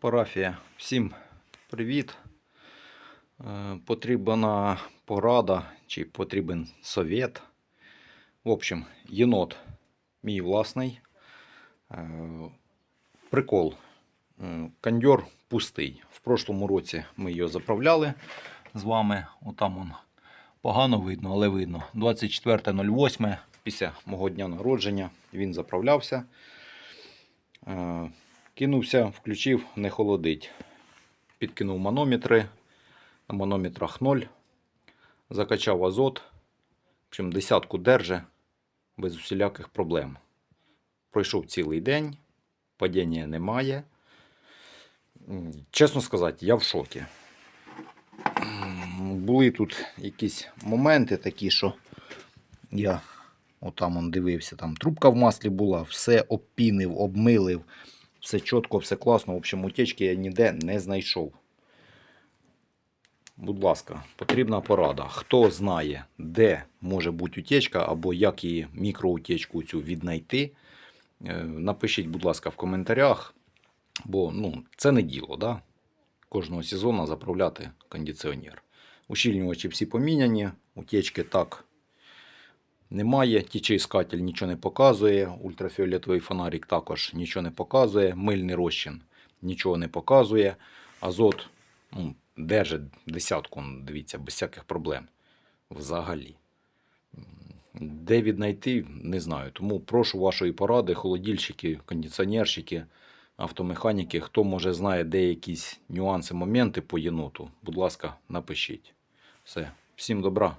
Парафія. Всім привіт. Е, Потрібна порада чи потрібен совет. В общем, єнот мій власний. Е, Прикол. Е, Кондьор пустий. В прошлому році ми його заправляли з вами. Отам он погано видно, але видно. 24.08 після мого дня народження він заправлявся. Кинувся, включив, не холодить. Підкинув манометри. На манометрах 0. Закачав азот. Общем, десятку держи без усіляких проблем. Пройшов цілий день. Падіння немає. Чесно сказати, я в шокі. Були тут якісь моменти такі, що я отам он дивився, там трубка в маслі була, все обпінив, обмилив. Все чітко, все класно. В общем, утечки я ніде не знайшов. Будь ласка, потрібна порада. Хто знає, де може бути утечка або як її мікроутечку цю віднайти, е, напишіть, будь ласка, в коментарях. Бо ну, це не діло, да? кожного сезону заправляти кондиціонер. Ущільнювачі всі поміняні, утечки так немає. Тічеіскатель нічого не показує. Ультрафіолетовий фонарик також нічого не показує. Мильний розчин нічого не показує. Азот ну, держить десятку, дивіться, без всяких проблем. Взагалі. Де віднайти, не знаю. Тому прошу вашої поради, холодильщики, кондиціонерщики, автомеханіки. Хто може знає де якісь нюанси, моменти по єноту, будь ласка, напишіть. Все. Всім добра.